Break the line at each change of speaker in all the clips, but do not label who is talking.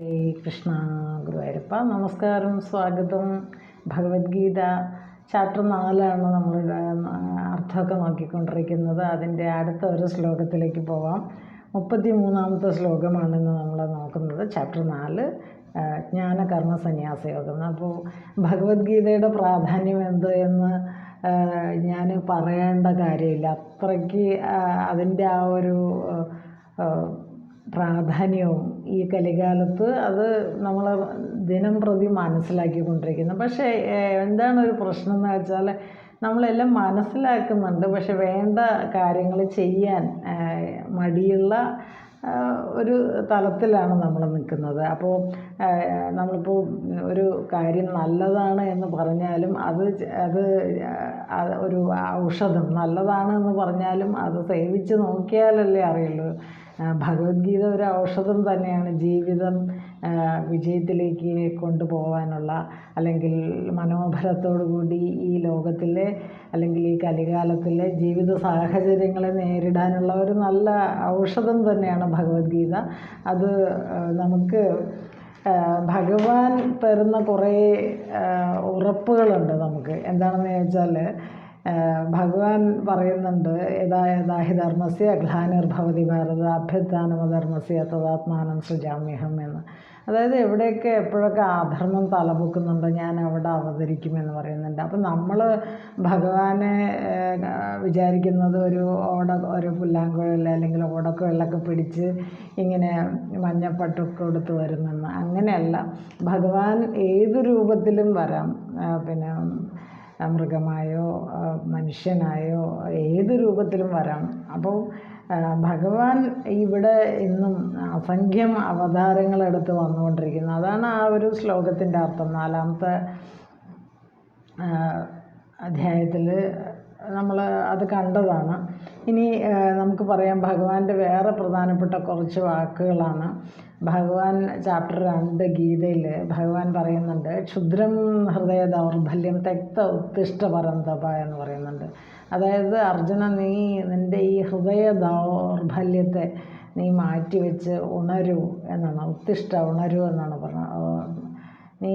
ഹരേ കൃഷ്ണ ഗുരുവായൂരപ്പ നമസ്കാരം സ്വാഗതം. ഭഗവത്ഗീത ചാപ്റ്റർ നാലാണ് നമ്മൾ അർത്ഥമൊക്കെ നോക്കിക്കൊണ്ടിരിക്കുന്നത്. അതിന്റെ അടുത്ത ഒരു ശ്ലോകത്തിലേക്ക് പോവാം. മുപ്പത്തി മൂന്നാമത്തെ ശ്ലോകമാണെന്ന് നമ്മൾ നോക്കുന്നത്. ചാപ്റ്റർ നാല് ജ്ഞാന ജ്ഞാനകർമ്മ സന്യാസ യോഗം അപ്പോൾ ഭഗവത്ഗീതയുടെ പ്രാധാന്യം എന്ത് എന്ന് ഞാൻ പറയേണ്ട കാര്യമില്ല. അത്രയ്ക്ക് അതിന്റെ ആ ഒരു പ്രാധാന്യവും ഈ കലികാലത്ത് അത് നമ്മൾ ദിനം പ്രതി മനസ്സിലാക്കിക്കൊണ്ടിരിക്കുന്നു. പക്ഷേ എന്താണ് ഒരു പ്രശ്നം എന്ന് വെച്ചാൽ നമ്മളെല്ലാം മനസ്സിലാക്കുന്നുണ്ട്. പക്ഷെ വേണ്ട കാര്യങ്ങൾ ചെയ്യാൻ മടിയുള്ള ഒരു തലത്തിലാണ് നമ്മൾ നിൽക്കുന്നത് അപ്പോൾ നമ്മളിപ്പോൾ ഒരു കാര്യം നല്ലതാണ് എന്ന് പറഞ്ഞാലും അത് അത് ഒരു ഔഷധം നല്ലതാണ് എന്ന് പറഞ്ഞാലും അത് സേവിച്ച് നോക്കിയാലല്ലേ അറിയുള്ളൂ. ഭഗവത്ഗീത ഒരു ഔഷധം തന്നെയാണ് ജീവിതം വിജയത്തിലേക്ക് കൊണ്ടുപോകാനുള്ള അല്ലെങ്കിൽ മനോബലത്തോടു കൂടി ഈ ലോകത്തിലെ അല്ലെങ്കിൽ ഈ കലികാലത്തിലെ ജീവിത സാഹചര്യങ്ങളെ നേരിടാനുള്ള ഒരു നല്ല ഔഷധം തന്നെയാണ് ഭഗവത്ഗീത. അത് നമുക്ക് ഭഗവാൻ തരുന്ന കുറേ ഉറപ്പുകളുണ്ട് നമുക്ക്. എന്താണെന്ന് ചോദിച്ചാൽ ഭഗവാൻ പറയുന്നുണ്ട് യഥാ യഥാ ഹി ധർമ്മസ്യ ഗ്ലാനിർഭവതി ഭാരത അഭ്യുത്ഥാനമധർമ്മസ്യ തഥാത്മാനം സുജാമ്യഹം എന്ന്. അതായത് എവിടെയൊക്കെ എപ്പോഴൊക്കെ അധർമ്മം തലപൊക്കുന്നുണ്ടോ ഞാൻ അവിടെ അവതരിക്കുമെന്ന് പറയുന്നുണ്ട്. അപ്പം നമ്മൾ ഭഗവാനെ വിചാരിക്കുന്നത് ഒരു ഓട ഒരു പുല്ലാങ്കുഴൽ അല്ലെങ്കിൽ ഓടക്കുഴലൊക്കെ പിടിച്ച് ഇങ്ങനെ മഞ്ഞപ്പട്ടൊക്കെ കൊടുത്ത് വരുന്നെന്ന്. അങ്ങനെയല്ല. ഭഗവാൻ ഏത് രൂപത്തിലും വരാം. പിന്നെ മൃഗമായോ മനുഷ്യനായോ ഏത് രൂപത്തിലും വരാം. അപ്പോൾ ഭഗവാൻ ഇവിടെ ഇന്നും അസംഖ്യം അവതാരങ്ങളെടുത്ത് വന്നുകൊണ്ടിരിക്കുന്നു. അതാണ് ആ ഒരു ശ്ലോകത്തിന്റെ അർത്ഥം. നാലാമത്തെ അധ്യായത്തിൽ നമ്മൾ അത് കണ്ടതാണ്. ഇനി നമുക്ക് പറയാം ഭഗവാന്റെ വേറെ പ്രധാനപ്പെട്ട കുറച്ച് വാക്കുകളാണ്. ഭഗവാൻ ചാപ്റ്റർ രണ്ട് ഗീതയിൽ ഭഗവാൻ പറയുന്നുണ്ട് ക്ഷുദ്രം ഹൃദയ ദൗർബല്യം തെക്ത ഉത്തിഷ്ട പരന്തപ എന്ന് പറയുന്നുണ്ട്. അതായത് അർജുന നീ നിന്റെ ഈ ഹൃദയ ദൗർബല്യത്തെ നീ മാറ്റിവെച്ച് ഉണരൂ എന്നാണ് ഉത്തിഷ്ട ഉണരൂ എന്നാണ് പറഞ്ഞത് നീ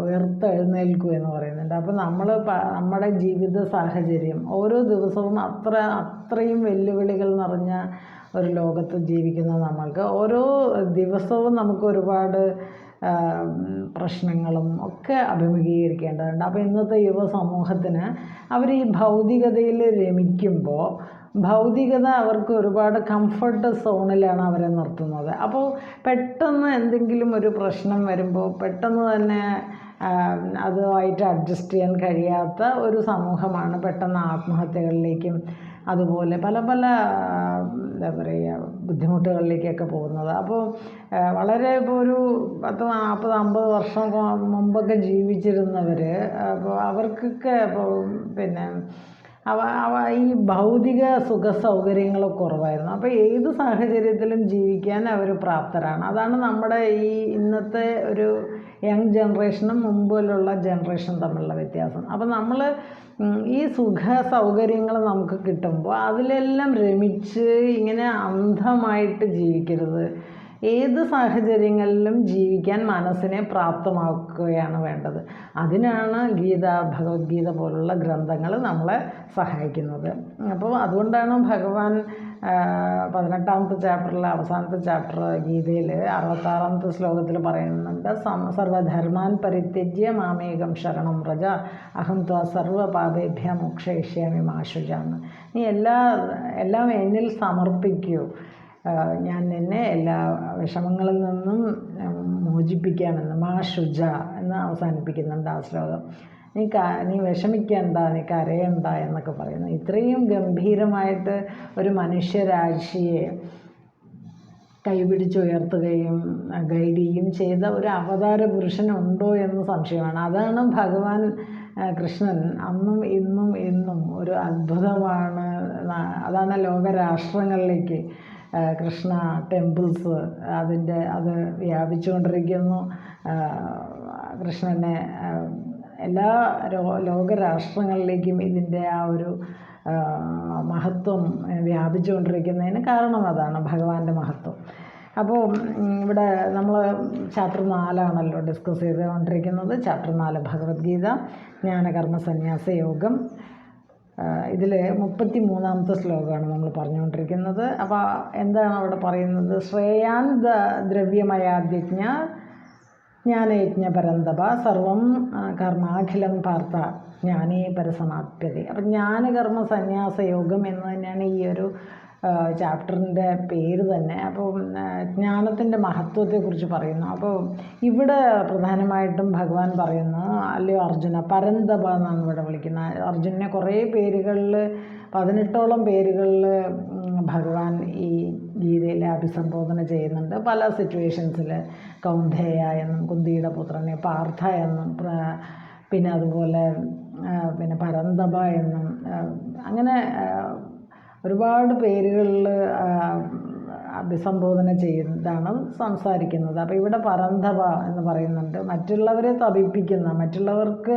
ഉയർത്ത് ഉയർത്തെഴുന്നേൽക്കൂ എന്ന് പറയുന്നുണ്ട്. അപ്പോൾ നമ്മൾ നമ്മുടെ ജീവിത സാഹചര്യം ഓരോ ദിവസവും അത്ര അത്രയും വെല്ലുവിളികൾ നിറഞ്ഞ ഒരു ലോകത്ത് ജീവിക്കുന്ന നമ്മൾക്ക് ഓരോ ദിവസവും നമുക്ക് ഒരുപാട് പ്രശ്നങ്ങളും ഒക്കെ അഭിമുഖീകരിക്കേണ്ടതുണ്ട്. അപ്പോൾ ഇന്നത്തെ യുവ സമൂഹത്തിന് അവർ ഈ ഭൗതികതയിൽ രമിക്കുമ്പോൾ ഭൗതികത അവർക്ക് ഒരുപാട് കംഫർട്ട് സോണിലാണ് അവരെ നിർത്തുന്നത്. അപ്പോൾ പെട്ടെന്ന് എന്തെങ്കിലും ഒരു പ്രശ്നം വരുമ്പോൾ പെട്ടെന്ന് തന്നെ അതുമായിട്ട് അഡ്ജസ്റ്റ് ചെയ്യാൻ കഴിയാത്ത ഒരു സമൂഹമാണ് പെട്ടെന്ന് ആത്മഹത്യകളിലേക്കും അതുപോലെ പല പല എന്താ പറയുക ബുദ്ധിമുട്ടുകളിലേക്കൊക്കെ പോകുന്നത്. അപ്പോൾ വളരെ ഇപ്പോൾ ഒരു പത്ത് നാൽപ്പത് അമ്പത് വർഷം മുമ്പൊക്കെ ജീവിച്ചിരുന്നവർ അപ്പോൾ അവർക്കൊക്കെ ഇപ്പോൾ പിന്നെ അവ ഈ ഭൗതിക സുഖ സൗകര്യങ്ങൾ കുറവായിരുന്നു. അപ്പോൾ ഏത് സാഹചര്യത്തിലും ജീവിക്കാൻ അവർ പ്രാപ്തരാണ്. അതാണ് നമ്മുടെ ഈ ഇന്നത്തെ ഒരു യങ് ജനറേഷനും മുമ്പിലുള്ള ജനറേഷൻ തമ്മിലുള്ള വ്യത്യാസം. അപ്പോൾ നമ്മൾ ഈ സുഖ സൗകര്യങ്ങൾ നമുക്ക് കിട്ടുമ്പോൾ അതിലെല്ലാം രമിച്ച് ഇങ്ങനെ അന്ധമായിട്ട് ജീവിക്കരുത്. ഏത് സാഹചര്യങ്ങളിലും ജീവിക്കാൻ മനസ്സിനെ പ്രാപ്തമാക്കുകയാണ് വേണ്ടത്. അതിനാണ് ഗീത ഭഗവത്ഗീത പോലുള്ള ഗ്രന്ഥങ്ങൾ നമ്മളെ സഹായിക്കുന്നത്. അപ്പോൾ അതുകൊണ്ടാണ് ഭഗവാൻ പതിനെട്ടാമത്തെ ചാപ്റ്ററിൽ അവസാനത്തെ ചാപ്റ്റർ ഗീതയിൽ അറുപത്താറാമത്തെ ശ്ലോകത്തിൽ പറയുന്നുണ്ട് സർവധർമാൻ പരിത്യജ്യ മാമേകം ശരണം വ്രജ അഹം ത്വ സർവപാപേഭ്യ മോക്ഷയിഷ്യാമി മാശുജാന്ന് നീ എല്ലാ എല്ലാം എന്നിൽ സമർപ്പിക്കൂ. ഞാൻ നിന്നെ എല്ലാ വിഷമങ്ങളിൽ നിന്നും മോചിപ്പിക്കാമെന്ന് മാ ഷുജ എന്ന് അവസാനിപ്പിക്കുന്നുണ്ട് ആ ശ്ലോകം. നീ ക നീ വിഷമിക്കേണ്ട നീ കരയണ്ട എന്നൊക്കെ പറയുന്നു. ഇത്രയും ഗംഭീരമായിട്ട് ഒരു മനുഷ്യരാശിയെ കൈപിടിച്ചുയർത്തുകയും ഗൈഡ് ചെയ്യുകയും ചെയ്ത ഒരു അവതാര പുരുഷനുണ്ടോ എന്ന് സംശയമാണ്. അതാണ് ഭഗവാൻ കൃഷ്ണൻ. അന്നും ഇന്നും ഇന്നും ഒരു അത്ഭുതമാണ് അതാണ് ലോകരാഷ്ട്രങ്ങളിലേക്ക് കൃഷ്ണ ടെമ്പിൾസ് അതിന്റെ അത് വ്യാപിച്ചുകൊണ്ടിരിക്കുന്നു. കൃഷ്ണനെ എല്ലാ ലോകരാഷ്ട്രങ്ങളിലേക്കും ഇതിന്റെ ആ ഒരു മഹത്വം വ്യാപിച്ചുകൊണ്ടിരിക്കുന്നതിന് കാരണം അതാണ് ഭഗവാന്റെ മഹത്വം. അപ്പോൾ ഇവിടെ നമ്മൾ ചാപ്റ്റർ നാലാണല്ലോ ഡിസ്കസ് ചെയ്തുകൊണ്ടിരിക്കുന്നത്. ചാപ്റ്റർ നാല് ഭഗവത്ഗീത ജ്ഞാനകർമ്മ സന്യാസ യോഗം ഇതിൽ മുപ്പത്തി മൂന്നാമത്തെ ശ്ലോകമാണ് നമ്മൾ പറഞ്ഞുകൊണ്ടിരിക്കുന്നത്. അപ്പോൾ എന്താണ് അവിടെ പറയുന്നത്? ശ്രേയാൻ ദ ദ്രവ്യമയാദ്യജ്ഞ ജ്ഞാനയജ്ഞ പരന്തപ സർവം കർമാഖിലം പാർത്ത ജ്ഞാനേ പരസമാപ്യത. അപ്പം ജ്ഞാനകർമ്മ സന്യാസ യോഗം എന്ന് തന്നെയാണ് ഈ ഒരു ചാപ്റ്ററിന്റെ പേര് തന്നെ. അപ്പോൾ ജ്ഞാനത്തിന്റെ മഹത്വത്തെക്കുറിച്ച് പറയുന്നു. അപ്പോൾ ഇവിടെ പ്രധാനമായിട്ടും ഭഗവാൻ പറയുന്നു അല്ലയോ അർജുന പരന്തപ എന്നാണ് ഇവിടെ വിളിക്കുന്നത്. അർജുനെ കുറേ പേരുകളിൽ പതിനെട്ടോളം പേരുകളിൽ ഭഗവാൻ ഈ ഗീതയിൽ അഭിസംബോധന ചെയ്യുന്നുണ്ട്. പല സിറ്റുവേഷൻസിൽ കൗന്ധേയ എന്നും കുന്തിയുടെ പുത്രനെ പാർത്ഥ എന്നും പിന്നെ അതുപോലെ പിന്നെ പരന്തപ എന്നും അങ്ങനെ ഒരുപാട് പേരുകളിൽ അഭിസംബോധന ചെയ്താണ് സംസാരിക്കുന്നത്. അപ്പോൾ ഇവിടെ പരന്തപ എന്ന് പറയുന്നുണ്ട്. മറ്റുള്ളവരെ തപിപ്പിക്കുന്ന മറ്റുള്ളവർക്ക്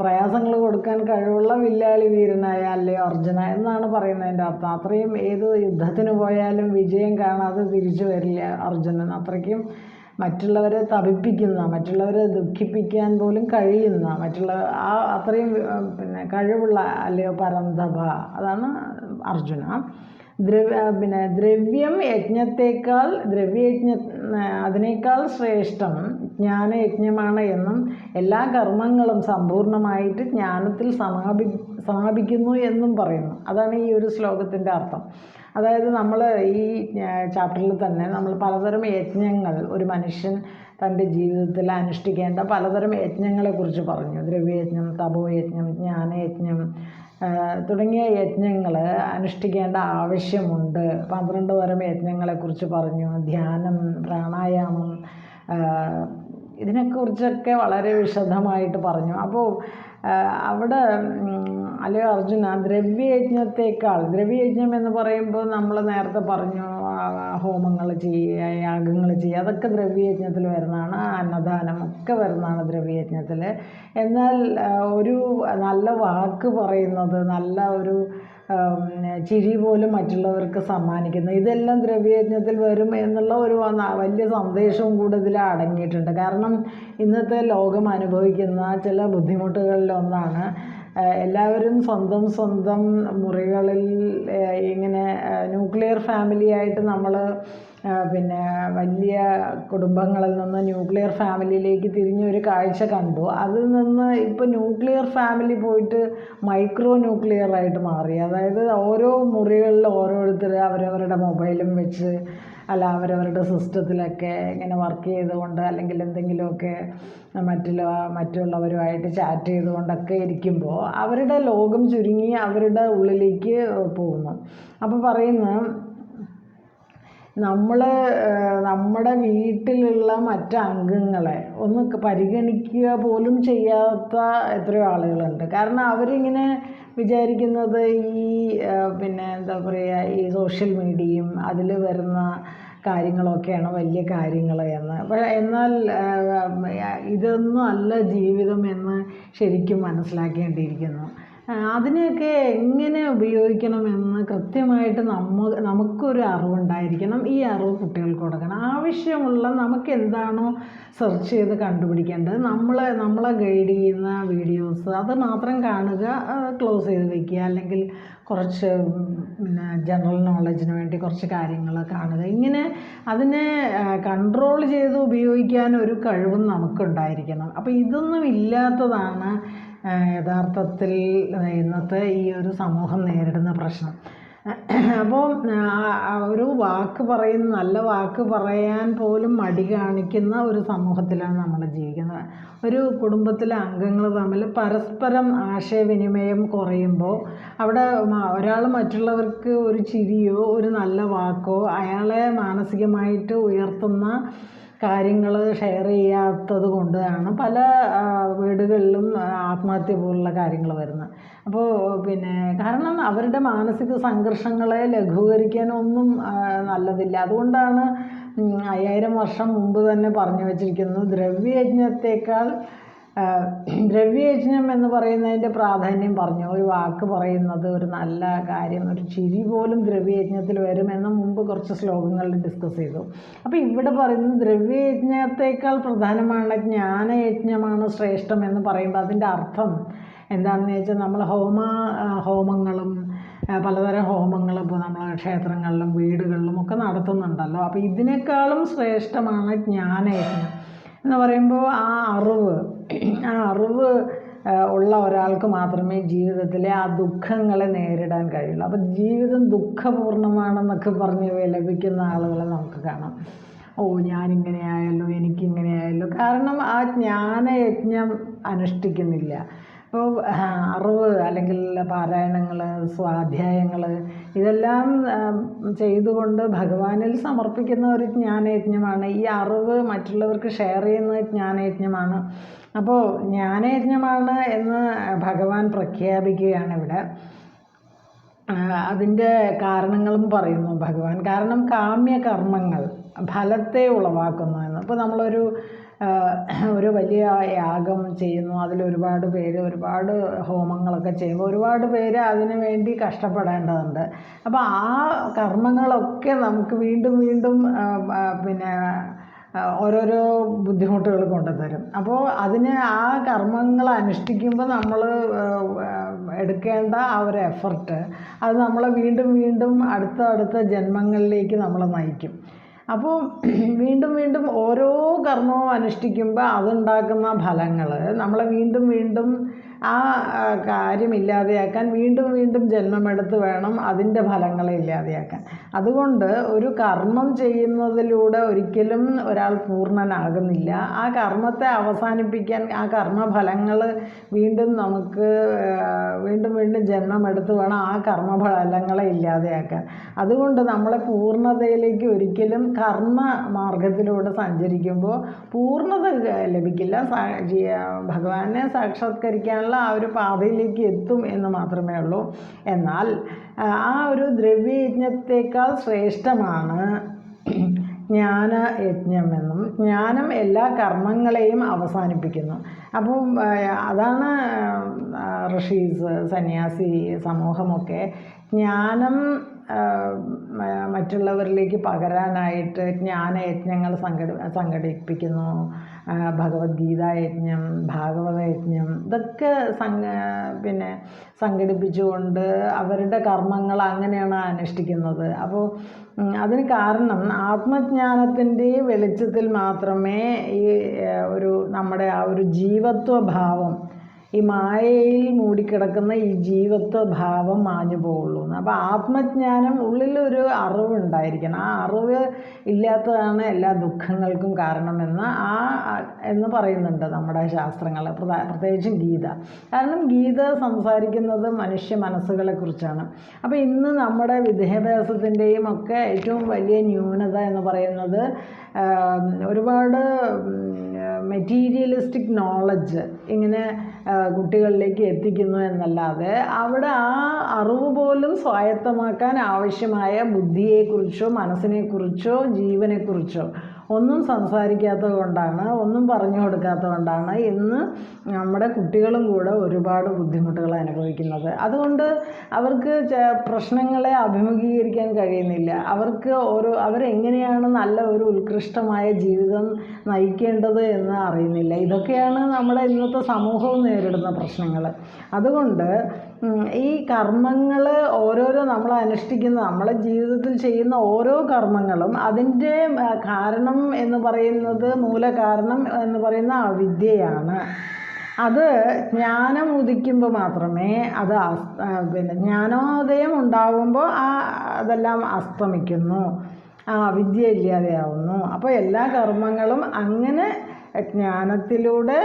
പ്രയാസങ്ങൾ കൊടുക്കാൻ കഴിവുള്ള വില്ലാളി വീരനായ അല്ലയോ അർജുന എന്നാണ് പറയുന്നതിന്റെ അർത്ഥം. അത്രയും ഏത് യുദ്ധത്തിന് പോയാലും വിജയം കാണാതെ തിരിച്ചു വരില്ല അർജുനൻ. അത്രയ്ക്കും മറ്റുള്ളവരെ തപിപ്പിക്കുന്ന മറ്റുള്ളവരെ ദുഃഖിപ്പിക്കാൻ പോലും കഴിയുന്ന മറ്റുള്ള ആ അത്രയും പിന്നെ കഴിവുള്ള അല്ലയോ പരന്തഭ അതാണ് അർജുന. ദ്രവ്യ പിന്നെ ദ്രവ്യം യജ്ഞത്തേക്കാൾ ദ്രവ്യയജ്ഞ അതിനേക്കാൾ ശ്രേഷ്ഠം ജ്ഞാനയജ്ഞമാണ് എന്നും എല്ലാ കർമ്മങ്ങളും സമ്പൂർണമായിട്ട് ജ്ഞാനത്തിൽ സമാപി സമാപിക്കുന്നു എന്നും പറയുന്നു. അതാണ് ഈ ഒരു ശ്ലോകത്തിന്റെ അർത്ഥം. അതായത് നമ്മൾ ഈ ചാപ്റ്ററിൽ തന്നെ നമ്മൾ പലതരം യജ്ഞങ്ങൾ ഒരു മനുഷ്യൻ തന്റെ ജീവിതത്തിൽ അനുഷ്ഠിക്കേണ്ട പലതരം യജ്ഞങ്ങളെക്കുറിച്ച് പറഞ്ഞു. ദ്രവ്യയജ്ഞം തപോയജ്ഞം ജ്ഞാനയജ്ഞം തുടങ്ങിയ യജ്ഞങ്ങൾ അനുഷ്ഠിക്കേണ്ട ആവശ്യമുണ്ട്. പന്ത്രണ്ട് തരം യജ്ഞങ്ങളെക്കുറിച്ച് പറഞ്ഞു. ധ്യാനം പ്രാണായാമം ഇതിനെക്കുറിച്ചൊക്കെ വളരെ വിശദമായിട്ട് പറഞ്ഞു. അപ്പോൾ അവിടെ അല്ലയോ അർജുന ദ്രവ്യയജ്ഞത്തേക്കാൾ ദ്രവ്യയജ്ഞം എന്ന് പറയുമ്പോൾ നമ്മൾ നേരത്തെ പറഞ്ഞു ഹോമങ്ങൾ ചെയ്യുക യാഗങ്ങൾ ചെയ്യുക അതൊക്കെ ദ്രവ്യയജ്ഞത്തിൽ വരുന്നതാണ്. അന്നദാനം ഒക്കെ വരുന്നതാണ് ദ്രവ്യയജ്ഞത്തിൽ. എന്നാൽ ഒരു നല്ല വാക്ക് പറയുന്നത് നല്ല ഒരു ചിരി പോലും മറ്റുള്ളവർക്ക് സമ്മാനിക്കുന്നത് ഇതെല്ലാം ദ്രവ്യയജ്ഞത്തിൽ വരും എന്നുള്ള ഒരു വലിയ സന്ദേശവും കൂടെ ഇതിൽ അടങ്ങിയിട്ടുണ്ട്. കാരണം ഇന്നത്തെ ലോകം അനുഭവിക്കുന്ന ചില ബുദ്ധിമുട്ടുകളിലൊന്നാണ് എല്ലാവരും സ്വന്തം സ്വന്തം മുറികളിൽ ഇങ്ങനെ ന്യൂക്ലിയർ ഫാമിലി ആയിട്ട് നമ്മൾ പിന്നെ വലിയ കുടുംബങ്ങളിൽ നിന്ന് ന്യൂക്ലിയർ ഫാമിലിയിലേക്ക് തിരിഞ്ഞ ഒരു കാഴ്ച കണ്ടു. അതിൽ നിന്ന് ഇപ്പോൾ ന്യൂക്ലിയർ ഫാമിലി പോയിട്ട് മൈക്രോ ന്യൂക്ലിയർ ആയിട്ട് മാറി. അതായത് ഓരോ മുറികളിൽ ഓരോരുത്തർ അവരവരുടെ മൊബൈലും വെച്ച് അല്ല അവരവരുടെ സിസ്റ്റത്തിലൊക്കെ ഇങ്ങനെ വർക്ക് ചെയ്തുകൊണ്ട് അല്ലെങ്കിൽ എന്തെങ്കിലുമൊക്കെ മറ്റുള്ള മറ്റുള്ളവരുമായിട്ട് ചാറ്റ് ചെയ്തുകൊണ്ടൊക്കെ ഇരിക്കുമ്പോൾ അവരുടെ ലോകം ചുരുങ്ങി അവരുടെ ഉള്ളിലേക്ക് പോകുന്നു. അപ്പോൾ പറയുന്ന നമ്മൾ നമ്മുടെ വീട്ടിലുള്ള മറ്റ് അംഗങ്ങളെ ഒന്ന് പരിഗണിക്കുക പോലും ചെയ്യാത്ത എത്രയോ ആളുകളുണ്ട്. കാരണം അവരിങ്ങനെ വിചാരിക്കുന്നത് ഈ പിന്നെ എന്താ പറയുക ഈ സോഷ്യൽ മീഡിയയും അതിൽ വരുന്ന കാര്യങ്ങളൊക്കെയാണ് വലിയ കാര്യങ്ങൾ എന്ന്. എന്നാൽ ഇതൊന്നും അല്ല ജീവിതം എന്ന് ശരിക്കും മനസ്സിലാക്കേണ്ടിയിരിക്കുന്നു. അതിനെയൊക്കെ എങ്ങനെ ഉപയോഗിക്കണമെന്ന് കൃത്യമായിട്ട് നമ്മ നമുക്കൊരു അറിവുണ്ടായിരിക്കണം. ഈ അറിവ് കുട്ടികൾക്ക് കൊടുക്കണം. ആവശ്യമുള്ള നമുക്ക് എന്താണോ സെർച്ച് ചെയ്ത് കണ്ടുപിടിക്കേണ്ടത് നമ്മളെ നമ്മളെ ഗൈഡ് ചെയ്യുന്ന വീഡിയോസ് അത് മാത്രം കാണുക ക്ലോസ് ചെയ്ത് വെക്കുക അല്ലെങ്കിൽ കുറച്ച് പിന്നെ ജനറൽ നോളജിന് വേണ്ടി കുറച്ച് കാര്യങ്ങൾ കാണുക. ഇങ്ങനെ അതിനെ കൺട്രോൾ ചെയ്ത് ഉപയോഗിക്കാൻ ഒരു കഴിവും നമുക്കുണ്ടായിരിക്കണം. അപ്പോൾ ഇതൊന്നും ഇല്ലാത്തതാണ് യഥാർത്ഥത്തിൽ ഇന്നത്തെ ഈ ഒരു സമൂഹം നേരിടുന്ന പ്രശ്നം. അപ്പോൾ ഒരു വാക്ക് പറയുന്ന നല്ല വാക്ക് പറയാൻ പോലും മടി കാണിക്കുന്ന ഒരു സമൂഹത്തിലാണ് നമ്മൾ ജീവിക്കുന്നത്. ഒരു കുടുംബത്തിലെ അംഗങ്ങൾ തമ്മിൽ പരസ്പരം ആശയവിനിമയം കുറയുമ്പോൾ അവിടെ ഒരാൾ മറ്റുള്ളവർക്ക് ഒരു ചിരിയോ ഒരു നല്ല വാക്കോ അയാളെ മാനസികമായിട്ട് ഉയർത്തുന്ന കാര്യങ്ങൾ ഷെയർ ചെയ്യാത്തത് കൊണ്ടാണ് പല വീടുകളിലും ആത്മഹത്യ പോലുള്ള കാര്യങ്ങൾ വരുന്നത്. അപ്പോൾ പിന്നെ കാരണം അവരുടെ മാനസിക സംഘർഷങ്ങളെ ലഘൂകരിക്കാനൊന്നും നല്ലതില്ല. അതുകൊണ്ടാണ് അയ്യായിരം വർഷം മുമ്പ് തന്നെ പറഞ്ഞു വച്ചിരിക്കുന്നത് ദ്രവ്യയജ്ഞത്തേക്കാൾ ദ്രവ്യയജ്ഞം എന്ന് പറയുന്നതിന്റെ പ്രാധാന്യം പറഞ്ഞു. ഒരു വാക്ക് പറയുന്നത് ഒരു നല്ല കാര്യം ഒരു ചിരി പോലും ദ്രവ്യയജ്ഞത്തിൽ വരുമെന്ന് മുമ്പ് കുറച്ച് ശ്ലോകങ്ങളിൽ ഡിസ്കസ് ചെയ്തു. അപ്പോൾ ഇവിടെ പറയുന്നത് ദ്രവ്യയജ്ഞത്തേക്കാൾ പ്രധാനമാണ് ജ്ഞാനയജ്ഞമാണ് ശ്രേഷ്ഠം എന്ന് പറയുമ്പോൾ അതിന്റെ അർത്ഥം എന്താണെന്ന് വെച്ചാൽ നമ്മൾ ഹോമ ഹോമങ്ങളും പലതരം ഹോമങ്ങൾ ഇപ്പോൾ നമ്മൾ ക്ഷേത്രങ്ങളിലും വീടുകളിലും ഒക്കെ നടത്തുന്നുണ്ടല്ലോ. അപ്പോൾ ഇതിനേക്കാളും ശ്രേഷ്ഠമാണ് ജ്ഞാനയജ്ഞം. എന്ന് പറയുമ്പോൾ ആ അറിവ് ആ അറിവ് ഉള്ള ഒരാൾക്ക് മാത്രമേ ജീവിതത്തിലെ ആ ദുഃഖങ്ങളെ നേരിടാൻ കഴിയുള്ളൂ. അപ്പം ജീവിതം ദുഃഖപൂർണമാണെന്നൊക്കെ പറഞ്ഞ് വിലപിക്കുന്ന ആളുകളെ നമുക്ക് കാണാം. ഓ ഞാനിങ്ങനെ ആയല്ലോ എനിക്കിങ്ങനെ ആയല്ലോ കാരണം ആ ജ്ഞാനയജ്ഞം അനുഷ്ഠിക്കുന്നില്ല. അപ്പോൾ അറിവ് അല്ലെങ്കിൽ പാരായണങ്ങൾ സ്വാധ്യായങ്ങൾ ഇതെല്ലാം ചെയ്തുകൊണ്ട് ഭഗവാനിൽ സമർപ്പിക്കുന്ന ഒരു ജ്ഞാനയജ്ഞമാണ്. ഈ അറിവ് മറ്റുള്ളവർക്ക് ഷെയർ ചെയ്യുന്ന ജ്ഞാനയജ്ഞമാണ്. അപ്പോൾ ജ്ഞാനയജ്ഞമാണ് എന്ന് ഭഗവാൻ പ്രഖ്യാപിക്കുകയാണ് ഇവിടെ. അതിന്റെ കാരണങ്ങളും പറയുന്നു ഭഗവാൻ. കാരണം കാമ്യകർമ്മങ്ങൾ ഫലത്തെ ഉളവാക്കുന്നു എന്ന്. ഇപ്പോൾ നമ്മളൊരു ഒരു വലിയ യാഗം ചെയ്യുന്നു. അതിൽ ഒരുപാട് പേര് ഒരുപാട് ഹോമങ്ങളൊക്കെ ചെയ്യുമ്പോൾ ഒരുപാട് പേര് അതിനു വേണ്ടി കഷ്ടപ്പെടേണ്ടതുണ്ട്. അപ്പോൾ ആ കർമ്മങ്ങളൊക്കെ നമുക്ക് വീണ്ടും വീണ്ടും പിന്നെ ഓരോരോ ബുദ്ധിമുട്ടുകൾ കൊണ്ടുതരും. അപ്പോൾ അതിന് ആ കർമ്മങ്ങൾ അനുഷ്ഠിക്കുമ്പോൾ നമ്മൾ എടുക്കേണ്ട ആ ഒരു എഫർട്ട് അത് നമ്മളെ വീണ്ടും വീണ്ടും അടുത്ത അടുത്ത ജന്മങ്ങളിലേക്ക് നമ്മളെ നയിക്കും. അപ്പോൾ വീണ്ടും വീണ്ടും ഓരോ കർമ്മവും അനുഷ്ഠിക്കുമ്പോൾ അതുണ്ടാക്കുന്ന ഫലങ്ങൾ നമ്മളെ വീണ്ടും വീണ്ടും ആ, കാര്യം ഇല്ലാതെയാക്കാൻ വീണ്ടും വീണ്ടും ജന്മമെടുത്ത് വേണം അതിന്റെ ഫലങ്ങളെ ഇല്ലാതെയാക്കാൻ. അതുകൊണ്ട് ഒരു കർമ്മം ചെയ്യുന്നതിലൂടെ ഒരിക്കലും ഒരാൾ പൂർണനാകുന്നില്ല. ആ കർമ്മത്തെ അവസാനിപ്പിക്കാൻ ആ കർമ്മഫലങ്ങൾ വീണ്ടും നമുക്ക് വീണ്ടും വീണ്ടും ജന്മമെടുത്ത് വേണം ആ കർമ്മഫലങ്ങളെ ഇല്ലാതെയാക്കാൻ. അതുകൊണ്ട് നമ്മളെ പൂർണതയിലേക്ക് ഒരിക്കലും കർമ്മ മാർഗത്തിലൂടെ സഞ്ചരിക്കുമ്പോൾ പൂർണത ലഭിക്കില്ല. ഭഗവാനെ ജി- ഭഗവാനെ ആ ഒരു പാതയിലേക്ക് എത്തും എന്ന് മാത്രമേ ഉള്ളൂ. എന്നാൽ ആ, ഒരു ദ്രവ്യയജ്ഞത്തേക്കാൾ ശ്രേഷ്ഠമാണ് ജ്ഞാന യജ്ഞം എന്നും ജ്ഞാനം എല്ലാ കർമ്മങ്ങളെയും അവസാനിപ്പിക്കുന്നു. അപ്പോൾ അതാണ് ഋഷീസ് സന്യാസി സമൂഹമൊക്കെ ജ്ഞാനം മറ്റുള്ളവരിലേക്ക് പകരാനായിട്ട് ജ്ഞാനയജ്ഞങ്ങൾ സംഘടി സംഘടിപ്പിക്കുന്നു. ഭഗവത്ഗീതായജ്ഞം ഭാഗവതയജ്ഞം യജ്ഞം ഭാഗവത യജ്ഞം ഇതൊക്കെ സംഘ പിന്നെ സംഘടിപ്പിച്ചുകൊണ്ട് അവരുടെ കർമ്മങ്ങൾ അങ്ങനെയാണ് അനുഷ്ഠിക്കുന്നത്. അപ്പോൾ അതിന് കാരണം ആത്മജ്ഞാനത്തിന്റെ വെളിച്ചത്തിൽ മാത്രമേ ഈ ഒരു നമ്മുടെ ആ ഒരു ജീവത്വ ഭാവം ഈ മായയിൽ മൂടിക്കിടക്കുന്ന ഈ ജീവത്വ ഭാവം മാഞ്ഞു പോവുള്ളൂ അപ്പോൾ ആത്മജ്ഞാനം ഉള്ളിലൊരു അറിവുണ്ടായിരിക്കണം. ആ അറിവ് ഇല്ലാത്തതാണ് എല്ലാ ദുഃഖങ്ങൾക്കും കാരണമെന്ന് ആ- എന്ന് പറയുന്നുണ്ട് നമ്മുടെ ശാസ്ത്രങ്ങൾ പ്രത്യേകിച്ചും ഗീത. കാരണം ഗീത സംസാരിക്കുന്നത് മനുഷ്യ മനസ്സുകളെക്കുറിച്ചാണ് അപ്പോൾ ഇന്ന് നമ്മുടെ വിദ്യാഭ്യാസത്തിന്റെയും ഒക്കെ ഏറ്റവും വലിയ ന്യൂനത എന്ന് പറയുന്നത് ഒരുപാട് മെറ്റീരിയലിസ്റ്റിക് നോളജ് ഇങ്ങനെ കുട്ടികളിലേക്ക് എത്തിക്കുന്നു എന്നല്ലാതെ അവിടെ ആ അറിവ് പോലും സ്വായത്തമാക്കാൻ ആവശ്യമായ ബുദ്ധിയെക്കുറിച്ചോ മനസ്സിനെക്കുറിച്ചോ ജീവനെക്കുറിച്ചോ ഒന്നും സംസാരിക്കാത്തത് കൊണ്ടാണ് ഒന്നും പറഞ്ഞു കൊടുക്കാത്തത് കൊണ്ടാണ് ഇന്ന് നമ്മുടെ കുട്ടികളും കൂടെ ഒരുപാട് ബുദ്ധിമുട്ടുകൾ അനുഭവിക്കുന്നത്. അതുകൊണ്ട് അവർക്ക് പ്രശ്നങ്ങളെ അഭിമുഖീകരിക്കാൻ കഴിയുന്നില്ല. അവർക്ക് ഓരോ അവരെങ്ങനെയാണ് നല്ല ഒരു ഉത്കൃഷ്ടമായ ജീവിതം നയിക്കേണ്ടത് എന്ന് അറിയുന്നില്ല. ഇതൊക്കെയാണ് നമ്മുടെ ഇന്നത്തെ സമൂഹവും നേരിടുന്ന പ്രശ്നങ്ങൾ. അതുകൊണ്ട് ഈ കർമ്മങ്ങൾ ഓരോരോ നമ്മൾ അനുഷ്ഠിക്കുന്ന നമ്മളെ ജീവിതത്തിൽ ചെയ്യുന്ന ഓരോ കർമ്മങ്ങളും അതിന്റെ കാരണം എന്ന് പറയുന്നത് മൂലകാരണം എന്ന് പറയുന്ന അവിദ്യയാണ്. അത് ജ്ഞാനം ഉദിക്കുമ്പോൾ മാത്രമേ അത് പിന്നെ ജ്ഞാനോദയം ഉണ്ടാകുമ്പോൾ ആ അതെല്ലാം അസ്തമിക്കുന്നു. ആ വിദ്യ ഇല്ലാതെയാവുന്നു. അപ്പോൾ എല്ലാ കർമ്മങ്ങളും അങ്ങനെ ജ്ഞാനത്തിലൂടെ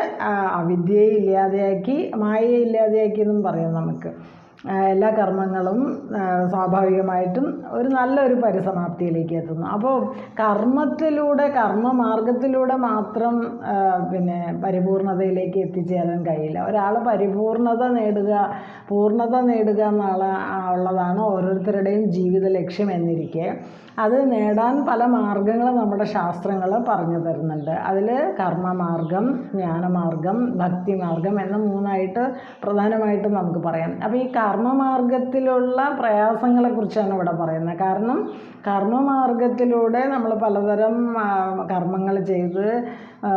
അവിദ്യയെ ഇല്ലാതെയാക്കി മായയെ ഇല്ലാതെയാക്കി എന്നും പറയാം നമുക്ക്. എല്ലാ കർമ്മങ്ങളും സ്വാഭാവികമായിട്ടും ഒരു നല്ലൊരു പരിസമാപ്തിയിലേക്ക് എത്തുന്നു. അപ്പോൾ കർമ്മത്തിലൂടെ കർമ്മമാർഗത്തിലൂടെ മാത്രം പിന്നെ പരിപൂർണതയിലേക്ക് എത്തിച്ചേരാൻ കഴിയില്ല. ഒരാൾ പരിപൂർണത നേടുക പൂർണത നേടുക എന്നുള്ള ഉള്ളതാണ് ഓരോരുത്തരുടെയും ജീവിത ലക്ഷ്യം എന്നിരിക്കെ. അത് നേടാൻ പല മാർഗങ്ങൾ നമ്മുടെ ശാസ്ത്രങ്ങൾ പറഞ്ഞു തരുന്നുണ്ട്. അതിൽ കർമ്മമാർഗം ജ്ഞാനമാർഗം ഭക്തിമാർഗം എന്ന മൂന്നായിട്ട് പ്രധാനമായിട്ടും നമുക്ക് പറയാം. അപ്പോൾ ഈ കർമ്മമാർഗത്തിലുള്ള പ്രയാസങ്ങളെക്കുറിച്ചാണ് ഇവിടെ പറയുന്നത്. കാരണം കർമ്മമാർഗത്തിലൂടെ നമ്മൾ പലതരം കർമ്മങ്ങൾ ചെയ്ത്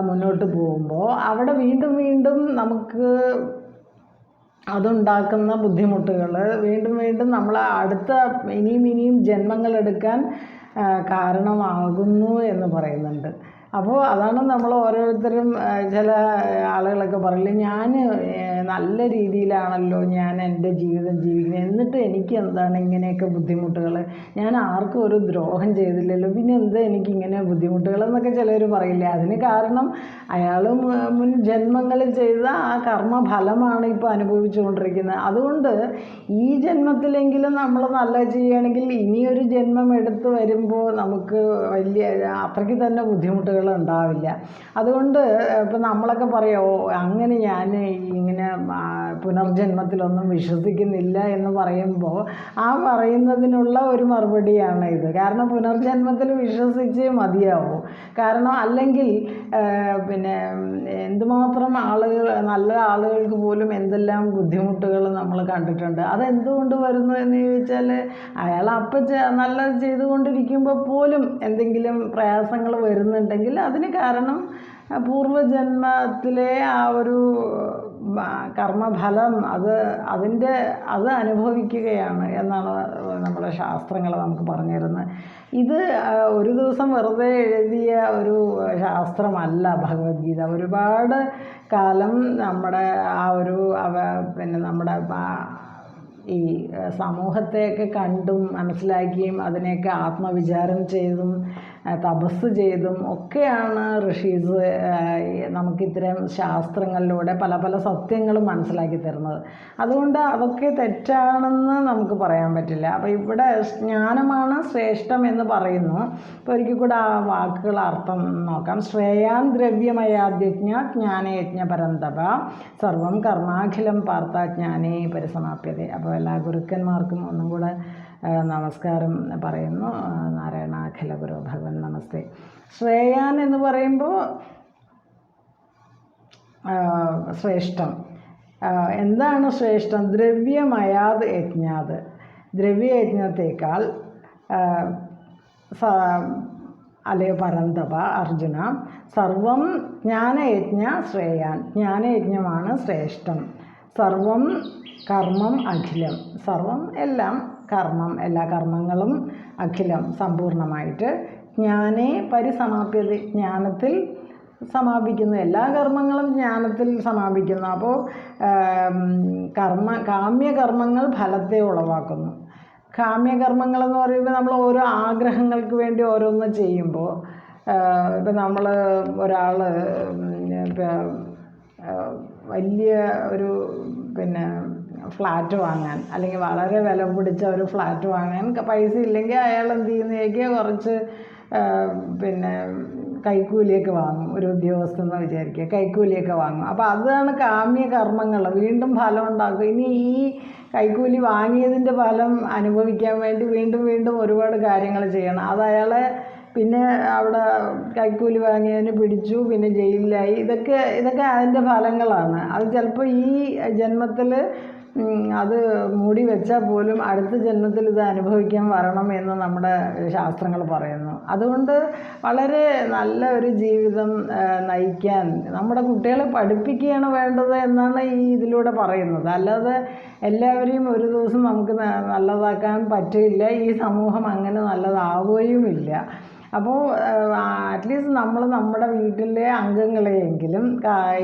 മുന്നോട്ട് പോകുമ്പോൾ അവിടെ വീണ്ടും വീണ്ടും നമുക്ക് അതുണ്ടാക്കുന്ന ബുദ്ധിമുട്ടുകൾ വീണ്ടും വീണ്ടും നമ്മൾ അടുത്ത ഇനിയും ഇനിയും ജന്മങ്ങളെടുക്കാൻ കാരണമാകുന്നു എന്ന് പറയുന്നുണ്ട്. അപ്പോൾ അതാണ് നമ്മൾ ഓരോരുത്തരും ചില ആളുകളൊക്കെ പറയില്ല ഞാൻ നല്ല രീതിയിലാണല്ലോ ഞാൻ എന്റെ ജീവിതം ജീവിക്കുന്നത്. എന്നിട്ട് എനിക്ക് എന്താണ് ഇങ്ങനെയൊക്കെ ബുദ്ധിമുട്ടുകൾ ഞാൻ ആർക്കും ഒരു ദ്രോഹം ചെയ്തില്ലല്ലോ. പിന്നെ എന്താ എനിക്ക് ഇങ്ങനെ ബുദ്ധിമുട്ടുകൾ എന്നൊക്കെ ചിലർ പറയില്ലേ? അതിന് കാരണം അയാൾ മുൻ ജന്മങ്ങളിൽ ചെയ്ത ആ കർമ്മഫലമാണ് ഇപ്പോൾ അനുഭവിച്ചുകൊണ്ടിരിക്കുന്നത്. അതുകൊണ്ട് ഈ ജന്മത്തിലെങ്കിലും നമ്മൾ നല്ല ചെയ്യുകയാണെങ്കിൽ ഇനിയൊരു ജന്മം എടുത്തു വരുമ്പോൾ നമുക്ക് വലിയ അത്രയ്ക്ക് തന്നെ ബുദ്ധിമുട്ടുകൾ ഉണ്ടാവില്ല അതുകൊണ്ട് ഇപ്പം നമ്മളൊക്കെ പറയുമോ അങ്ങനെ ഞാൻ ഇങ്ങനെ പുനർജന്മത്തിലൊന്നും വിശ്വസിക്കുന്നില്ല എന്ന് പറയുമ്പോൾ ആ പറയുന്നതിനുള്ള ഒരു മറുപടിയാണ് ഇത്. കാരണം പുനർജന്മത്തിൽ വിശ്വസിച്ചേ മതിയാവൂ. കാരണം അല്ലെങ്കിൽ പിന്നെ എന്തുമാത്രം ആളുകൾ നല്ല ആളുകൾക്ക് പോലും എന്തെല്ലാം ബുദ്ധിമുട്ടുകൾ നമ്മൾ കണ്ടിട്ടുണ്ട്. അതെന്തുകൊണ്ട് വരുന്നു എന്ന് ചോദിച്ചാൽ അയാൾ അപ്പം നല്ലത് ചെയ്തുകൊണ്ടിരിക്കുമ്പോൾ പോലും എന്തെങ്കിലും പ്രയാസങ്ങൾ വരുന്നുണ്ടെങ്കിൽ അതിന് കാരണം പൂർവജന്മത്തിലെ ആ ഒരു കർമ്മഫലം അത് അതിന്റെ അത് അനുഭവിക്കുകയാണ് എന്നാണ് നമ്മുടെ ശാസ്ത്രങ്ങൾ നമുക്ക് പറഞ്ഞു തരുന്നത്. ഇത് ഒരു ദിവസം വെറുതെ എഴുതിയ ഒരു ശാസ്ത്രമല്ല ഭഗവത്ഗീത. ഒരുപാട് കാലം നമ്മുടെ ആ ഒരു അവ പിന്നെ നമ്മുടെ ഈ സമൂഹത്തെയൊക്കെ കണ്ടും മനസ്സിലാക്കിയും അതിനെയൊക്കെ ആത്മവിചാരം ചെയ്തും തപസ് ചെയ്തും ഒക്കെയാണ് ഋഷീസ് നമുക്കിത്തരം ശാസ്ത്രങ്ങളിലൂടെ പല പല സത്യങ്ങളും മനസ്സിലാക്കി തരുന്നത്. അതുകൊണ്ട് അതൊക്കെ തെറ്റാണെന്ന് നമുക്ക് പറയാൻ പറ്റില്ല. അപ്പോൾ ഇവിടെ ജ്ഞാനമാണ് ശ്രേഷ്ഠം എന്ന് പറയുന്നു. അപ്പോൾ ഒരിക്കൽ കൂടെ ആ വാക്കുകൾ അർത്ഥം നോക്കാം. ശ്രേയാൻ ദ്രവ്യമയാദ്യജ്ഞ ജ്ഞാനയജ്ഞ പരന്തപ സർവം കർമാഖിലം പാർത്ത ജ്ഞാനേ പരിസമാപ്യത. അപ്പോൾ എല്ലാ ഗുരുക്കന്മാർക്കും ഒന്നും കൂടെ നമസ്കാരം പറയുന്നു. നാരായണ ഗുരു ഭഗവൻ നമസ്തേ. ശ്രേയാൻ എന്ന് പറയുമ്പോൾ ശ്രേഷ്ഠം. എന്താണ് ശ്രേഷ്ഠം? ദ്രവ്യമയാത് യജ്ഞാത്. ദ്രവ്യയജ്ഞത്തേക്കാൾ അല്ലയോ പരന്തപ അർജുന സർവം ജ്ഞാനയജ്ഞ ശ്രേയാൻ. ജ്ഞാനയജ്ഞമാണ് ശ്രേഷ്ഠം. സർവം കർമ്മം അഖിലം. സർവം എല്ലാം കർമ്മം എല്ലാ കർമ്മങ്ങളും അഖിലം സമ്പൂർണമായിട്ട് ജ്ഞാനേ പരിസമാപ്യത ജ്ഞാനത്തിൽ സമാപിക്കുന്നു എല്ലാ കർമ്മങ്ങളും ജ്ഞാനത്തിൽ സമാപിക്കുന്നു. അപ്പോൾ കർമ്മ കാമ്യകർമ്മങ്ങൾ ഫലത്തെ ഉളവാക്കുന്നു. കാമ്യകർമ്മങ്ങൾ എന്ന് പറയുമ്പോൾ നമ്മൾ ഓരോ ആഗ്രഹങ്ങൾക്ക് വേണ്ടി ഓരോന്ന് ചെയ്യുമ്പോൾ ഇപ്പം നമ്മൾ ഒരാൾ വലിയ ഒരു പിന്നെ ഫ്ലാറ്റ് വാങ്ങാൻ അല്ലെങ്കിൽ വളരെ വില പിടിച്ച ഒരു ഫ്ലാറ്റ് വാങ്ങാൻ പൈസ ഇല്ലെങ്കിൽ അയാൾ എന്ത് ചെയ്യുന്നതൊക്കെ കുറച്ച് പിന്നെ കൈക്കൂലിയൊക്കെ വാങ്ങും ഒരു ഉദ്യോഗസ്ഥനെന്ന് വിചാരിക്കുക കൈക്കൂലിയൊക്കെ വാങ്ങും. അപ്പോൾ അതാണ് കാമ്യ കർമ്മങ്ങൾ. വീണ്ടും ഫലം ഉണ്ടാക്കും. ഇനി ഈ കൈക്കൂലി വാങ്ങിയതിന്റെ ഫലം അനുഭവിക്കാൻ വേണ്ടി വീണ്ടും വീണ്ടും ഒരുപാട് കാര്യങ്ങൾ ചെയ്യണം. അത് അയാളെ പിന്നെ അവിടെ കൈക്കൂലി വാങ്ങിയതിന് പിടിച്ചു പിന്നെ ജയിലിലായി. ഇതൊക്കെ ഇതൊക്കെ അതിന്റെ ഫലങ്ങളാണ്. അത് ചിലപ്പോൾ ഈ ജന്മത്തിൽ അത് മൂടി വെച്ചാൽ പോലും അടുത്ത ജന്മത്തിൽ ഇത് അനുഭവിക്കാൻ വരണം എന്ന് നമ്മുടെ ശാസ്ത്രങ്ങൾ പറയുന്നു. അതുകൊണ്ട് വളരെ നല്ല ഒരു ജീവിതം നയിക്കാൻ നമ്മുടെ കുട്ടികളെ പഠിപ്പിക്കുകയാണ് വേണ്ടത് എന്നാണ് ഈ ഇതിലൂടെ പറയുന്നത്. അല്ലാതെ എല്ലാവരെയും ഒരു ദിവസം നമുക്ക് നല്ലതാക്കാൻ പറ്റില്ല ഈ സമൂഹം അങ്ങനെ നല്ലതാവുകയുമില്ല. അപ്പോൾ അറ്റ്ലീസ്റ്റ് നമ്മൾ നമ്മുടെ വീട്ടിലെ അംഗങ്ങളെയെങ്കിലും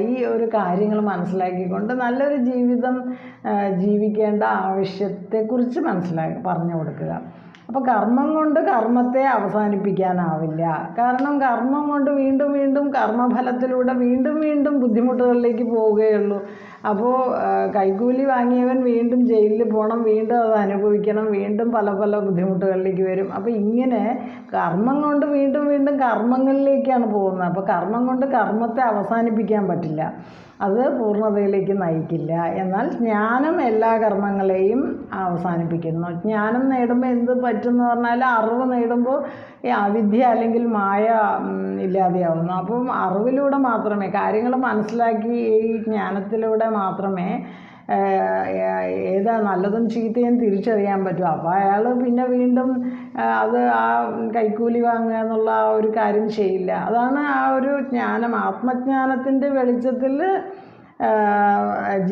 ഈ ഒരു കാര്യങ്ങൾ മനസ്സിലാക്കിക്കൊണ്ട് നല്ലൊരു ജീവിതം ജീവിക്കേണ്ട ആവശ്യത്തെക്കുറിച്ച് മനസ്സിലാക്കി പറഞ്ഞു കൊടുക്കുക. അപ്പോൾ കർമ്മം കൊണ്ട് കർമ്മത്തെ അവസാനിപ്പിക്കാനാവില്ല. കാരണം കർമ്മം കൊണ്ട് വീണ്ടും വീണ്ടും കർമ്മഫലത്തിലൂടെ വീണ്ടും വീണ്ടും ബുദ്ധിമുട്ടുകളിലേക്ക് പോവുകയുള്ളൂ. അപ്പോൾ കൈക്കൂലി വാങ്ങിയവൻ വീണ്ടും ജയിലിൽ പോകണം വീണ്ടും അത് അനുഭവിക്കണം വീണ്ടും പല പല ബുദ്ധിമുട്ടുകളിലേക്ക് വരും. അപ്പോൾ ഇങ്ങനെ കർമ്മം കൊണ്ട് വീണ്ടും വീണ്ടും കർമ്മങ്ങളിലേക്കാണ് പോകുന്നത്. അപ്പോൾ കർമ്മം കൊണ്ട് കർമ്മത്തെ അവസാനിപ്പിക്കാൻ പറ്റില്ല. അത് പൂർണതയിലേക്ക് നയിക്കില്ല. എന്നാൽ ജ്ഞാനം എല്ലാ കർമ്മങ്ങളെയും അവസാനിപ്പിക്കുന്നു. ജ്ഞാനം നേടുമ്പോൾ എന്ത് പറ്റുമെന്ന് പറഞ്ഞാൽ അറിവ് നേടുമ്പോൾ ഈ അവിദ്യ അല്ലെങ്കിൽ മായ ഇല്ലാതെയാവുന്നു. അപ്പം അറിവിലൂടെ മാത്രമേ കാര്യങ്ങൾ മനസ്സിലാക്കി ഈ ജ്ഞാനത്തിലൂടെ മാത്രമേ ഏതാ നല്ലതും ചീത്തയും തിരിച്ചറിയാൻ പറ്റും. അപ്പോൾ അയാൾ പിന്നെ വീണ്ടും അത് ആ കൈക്കൂലി വാങ്ങുക എന്നുള്ള ആ ഒരു കാര്യം ചെയ്യില്ല. അതാണ് ആ ഒരു ജ്ഞാനം. ആത്മജ്ഞാനത്തിന്റെ വെളിച്ചത്തിൽ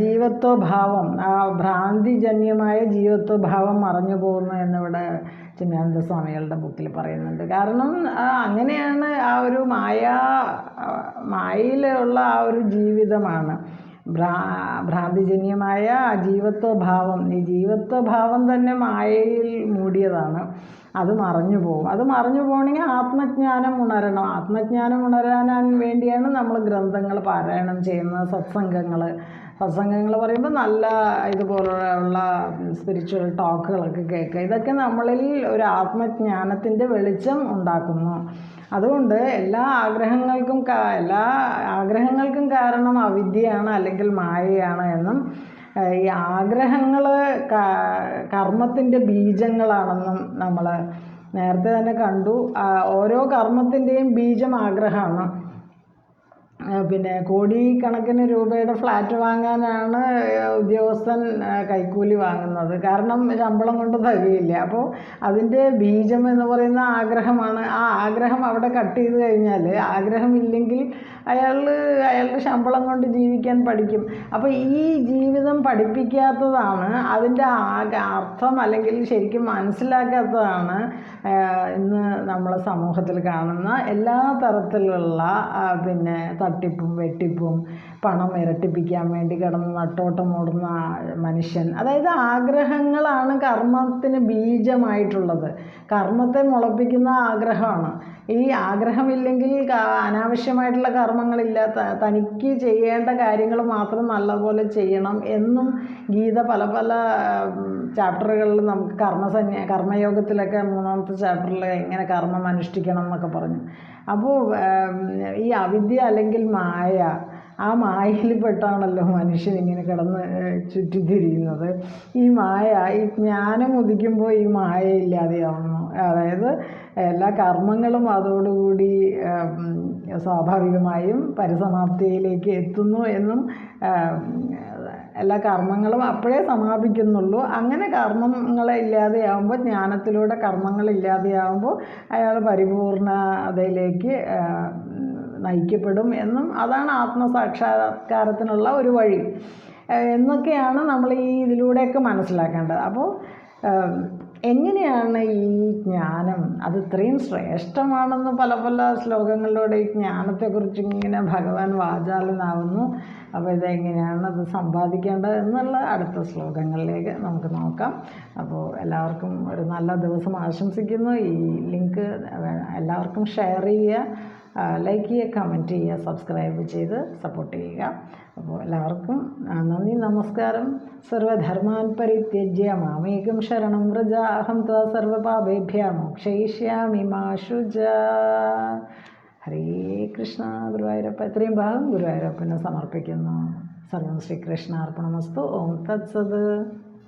ജീവത്വഭാവം ആ ഭ്രാന്തിജന്യമായ ജീവത്വഭാവം മറഞ്ഞു പോകുന്നു എന്നിവിടെ ചിന്നാനന്ദ സ്വാമികളുടെ ബുക്കിൽ പറയുന്നുണ്ട്. കാരണം അങ്ങനെയാണ് ആ ഒരു മായ മായയിലുള്ള ആ ഒരു ജീവിതമാണ്. ഭ്രാ ഭ്രാന്തിജന്യമായ ജീവത്വഭാവം ഈ ജീവത്വഭാവം തന്നെ മായയിൽ മൂടിയതാണ്. അത് മറഞ്ഞു പോകും. അത് മറഞ്ഞു പോകണമെങ്കിൽ ആത്മജ്ഞാനം ഉണരണം. ആത്മജ്ഞാനം ഉണരാനാൻ വേണ്ടിയാണ് നമ്മൾ ഗ്രന്ഥങ്ങൾ പാരായണം ചെയ്യുന്നത് സത്സംഗങ്ങൾ. സത്സംഗങ്ങൾ പറയുമ്പോൾ നല്ല ഇതുപോലുള്ള സ്പിരിച്വൽ ടോക്കുകളൊക്കെ കേൾക്കുക. ഇതൊക്കെ നമ്മളിൽ ഒരു ആത്മജ്ഞാനത്തിന്റെ വെളിച്ചം ഉണ്ടാക്കുന്നു. അതുകൊണ്ട് എല്ലാ ആഗ്രഹങ്ങൾക്കും എല്ലാ ആഗ്രഹങ്ങൾക്കും കാരണം അവിദ്യയാണ് അല്ലെങ്കിൽ മായയാണ് എന്നും ഈ ആഗ്രഹങ്ങൾ കർമ്മത്തിന്റെ ബീജങ്ങളാണെന്നും നമ്മൾ നേരത്തെ തന്നെ കണ്ടു. ഓരോ കർമ്മത്തിന്റെയും ബീജം ആഗ്രഹമാണ്. പിന്നെ കോടിക്കണക്കിന് രൂപയുടെ ഫ്ലാറ്റ് വാങ്ങാനാണ് ഉദ്യോഗസ്ഥൻ കൈക്കൂലി വാങ്ങുന്നത്. കാരണം ശമ്പളം കൊണ്ട് തികയില്ല. അപ്പോൾ അതിന്റെ ബീജം എന്ന് പറയുന്ന ആഗ്രഹമാണ്. ആ ആഗ്രഹം അവിടെ കട്ട് ചെയ്ത് കഴിഞ്ഞാൽ ആഗ്രഹമില്ലെങ്കിൽ അയാൾ അയാളുടെ ശമ്പളം കൊണ്ട് ജീവിക്കാൻ പഠിക്കും. അപ്പോൾ ഈ ജീവിതം പഠിപ്പിക്കാത്തതാണ് അതിന്റെ അർത്ഥം അല്ലെങ്കിൽ ശരിക്കും മനസ്സിലാക്കാത്തതാണ് ഇന്ന് നമ്മളെ സമൂഹത്തിൽ കാണുന്ന എല്ലാ തരത്തിലുള്ള ആ, പിന്നെ തട്ടിപ്പും വെട്ടിപ്പും പണം ഇരട്ടിപ്പിക്കാൻ വേണ്ടി കിടന്ന് നട്ടോട്ടം ഓടുന്ന മനുഷ്യൻ. അതായത് ആഗ്രഹങ്ങളാണ് കർമ്മത്തിന് ബീജമായിട്ടുള്ളത്. കർമ്മത്തെ മുളപ്പിക്കുന്ന ആഗ്രഹമാണ്. ഈ ആഗ്രഹമില്ലെങ്കിൽ അനാവശ്യമായിട്ടുള്ള കർമ്മങ്ങളില്ല. തനിക്ക് ചെയ്യേണ്ട കാര്യങ്ങൾ മാത്രം നല്ലപോലെ ചെയ്യണം എന്നും ഗീത പല പല ചാപ്റ്ററുകളിൽ നമുക്ക് കർമ്മസന്യ കർമ്മയോഗത്തിലൊക്കെ മൂന്നാമത്തെ ചാപ്റ്ററിൽ എങ്ങനെ കർമ്മം അനുഷ്ഠിക്കണം എന്നൊക്കെ പറഞ്ഞു. അപ്പോൾ ഈ അവിദ്യ അല്ലെങ്കിൽ മായ ആ മായയിൽപ്പെട്ടാണല്ലോ മനുഷ്യൻ ഇങ്ങനെ കിടന്ന് ചുറ്റിത്തിരിയുന്നത്. ഈ മായ ഈ ജ്ഞാനം ഉദിക്കുമ്പോൾ ഈ മായ ഇല്ലാതെയാവുന്നു. അതായത് എല്ലാ കർമ്മങ്ങളും അതോടുകൂടി സ്വാഭാവികമായും പരിസമാപ്തിയിലേക്ക് എത്തുന്നു എന്നും എല്ലാ കർമ്മങ്ങളും അപ്പോഴേ സമാപിക്കുന്നുള്ളൂ. അങ്ങനെ കർമ്മങ്ങളെ ഇല്ലാതെയാവുമ്പോൾ ജ്ഞാനത്തിലൂടെ കർമ്മങ്ങൾ ഇല്ലാതെയാവുമ്പോൾ അയാൾ പരിപൂർണതയിലേക്ക് നയിക്കപ്പെടും എന്നും അതാണ് ആത്മസാക്ഷാത്കാരത്തിനുള്ള ഒരു വഴി. എന്നൊക്കെയാണ് നമ്മൾ ഈ ഇതിലൂടെയൊക്കെ മനസ്സിലാക്കേണ്ടത്. അപ്പോൾ എങ്ങനെയാണ് ഈ ജ്ഞാനം? അത് ഇത്രയും ശ്രേഷ്ഠമാണെന്ന് പല പല ശ്ലോകങ്ങളിലൂടെ ഈ ജ്ഞാനത്തെക്കുറിച്ച് ഇങ്ങനെ ഭഗവാൻ വാചാലനാവുന്നു. അപ്പോൾ ഇതെങ്ങനെയാണ് അത് സമ്പാദിക്കേണ്ടത് എന്നുള്ള അടുത്ത ശ്ലോകങ്ങളിലേക്ക് നമുക്ക് നോക്കാം. അപ്പോൾ എല്ലാവർക്കും ഒരു നല്ല ദിവസം ആശംസിക്കുന്നു. ഈ ലിങ്ക് എല്ലാവർക്കും ഷെയർ ചെയ്യുക. ലൈക്ക് ചെയ്യുക കമന്റ് ചെയ്യുക സബ്സ്ക്രൈബ് ചെയ്ത് സപ്പോർട്ട് ചെയ്യുക. അപ്പോൾ എല്ലാവർക്കും നന്ദി നമസ്കാരം. സർവധർമാൻ പരിത്യജ്യ. മാമേകം ശരണം. വ്രജ അഹം ത്വ സർവപാപേഭ്യ മോക്ഷയിഷ്യാമി മാ ശുച. ഹരേ കൃഷ്ണ. ഗുരുവായൂരപ്പ ഇത്രയും ഭാഗം ഗുരുവായൂരപ്പന് സമർപ്പിക്കുന്നു. സർവം ശ്രീകൃഷ്ണാർപ്പണമസ്തു. ഓം തത്സത്.